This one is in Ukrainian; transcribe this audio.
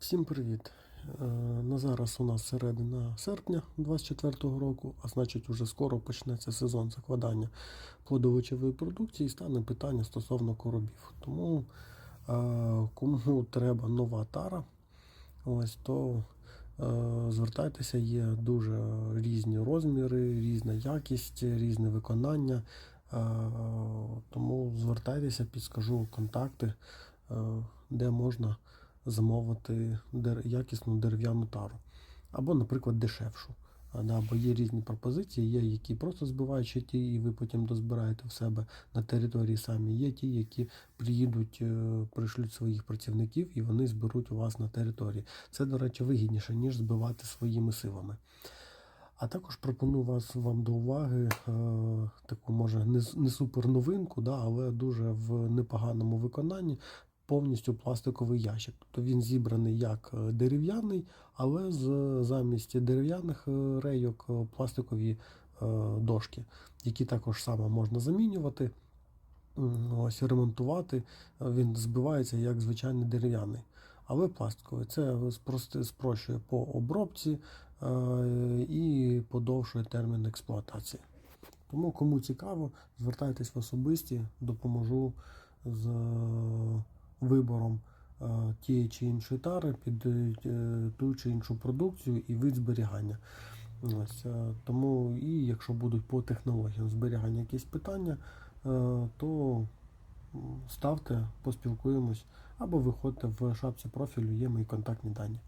Всім привіт! Е, На зараз у нас середина серпня 2024 року, а значить, уже скоро почнеться сезон закладання плодовичевої продукції і стане питання стосовно коробів. Тому е, кому треба нова тара, ось то е, звертайтеся, є дуже різні розміри, різна якість, різне виконання. Тому звертайтеся, підскажу контакти, де можна замовити якісну дерев'яну тару. Або, наприклад, дешевшу. Да, Бо є різні пропозиції, є які просто збивають ті, і ви потім дозбираєте в себе на території самі. Є ті, які приїдуть, е, пришлють своїх працівників і вони зберуть у вас на території. Це, до речі, вигідніше, ніж збивати своїми силами. А також пропоную вас вам до уваги е, таку, може, не, не супер новинку, да, але дуже в непоганому виконанні. Повністю пластиковий ящик. Тобто він зібраний як е, дерев'яний, але з замість дерев'яних е, рейок е, пластикові дошки, які також само можна замінювати, ось ремонтувати. Він збивається як звичайний дерев'яний, але пластиковий. Це спрощує по обробці і подовшує термін експлуатації. Тому кому цікаво, звертайтесь в особисті, допоможу з вибором е, тієї чи іншої тари під е, ту чи іншу продукцію і вид зберігання. Ось, е, тому і якщо будуть по технологіям зберігання якісь питання, то ставте, поспілкуємось або виходьте в шапці профілю, є мої контактні дані.